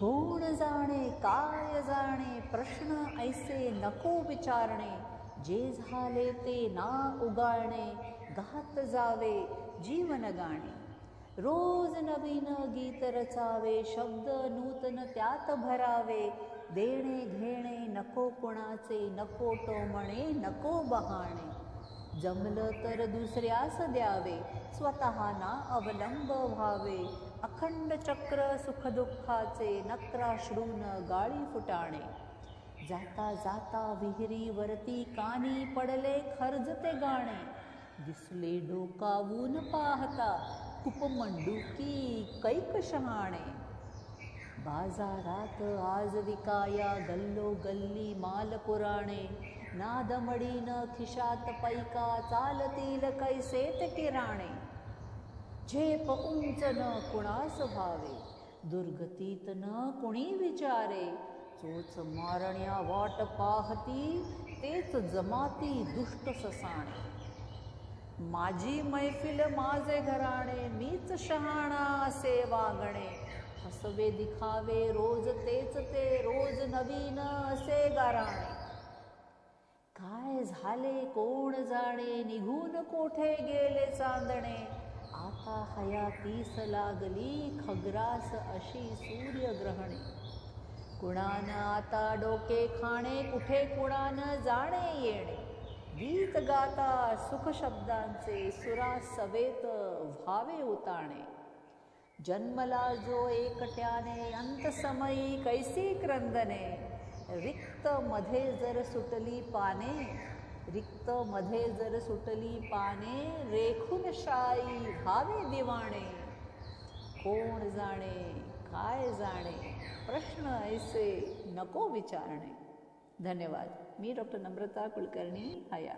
कोण जाणे काय जाणे प्रश्न ऐसे नको विचारणे. जे झाले ते ना उगाळणे गात जावे जीवन गाणे. रोज नवीन गीत रचावे शब्द नूतन त्यात भरावे. देणे घेणे नको कुणाचे नको टोमणे नको बहाणे. जमलं तर दुसऱ्यास द्यावे स्वतःना अवलंब व्हावे. अखंड चक्र सुखदुःखाचे नत्राश्रून गाळी फुटाणे. जाता जाता विहिरीवरती कानी पडले खर्जते गाणे. दिसले डोकावून पाहता कुपमंडुकी कैक शहाणे. बाजारात आज विकाया गल्लो गल्ली माल पुराणे नादमडीन खिशात पैका चालतील कैसेत किराणे? झेप उंच न कुणास भावे? दुर्गतीत न कुणी विचारे? चोच मारण्या वाट पाहती तेच जमाती दुष्ट ससाणे. माझी मैफिल माझे घराणे मीच शहाणा असे वागणे. हसवे दिखावे रोज तेच ते रोज नवीन असे गाराणे. काय झाले कोण जाणे निघून कोठे गेले चांदणे? आता हयातीस लागली खग्रास अशी सूर्यग्रहणे. कुणानं आता डोके खाणे कुठे कुणानं जाणे येणे? गीत गाता सुख शब्दांचे सुरा सवेत व्हावे उताणे. जन्मला जो एकट्याने अंतसमयी कैसी क्रंदने? रिक्त मध्ये जर सुटली पाने रिक्त मध्ये जर सुटली पाने रेखून शाई भावे दिवाणे. कोण जाणे काय जाणे? प्रश्न ऐसे नको विचारणे. धन्यवाद. मी डॉक्टर नम्रता कुलकर्णी हया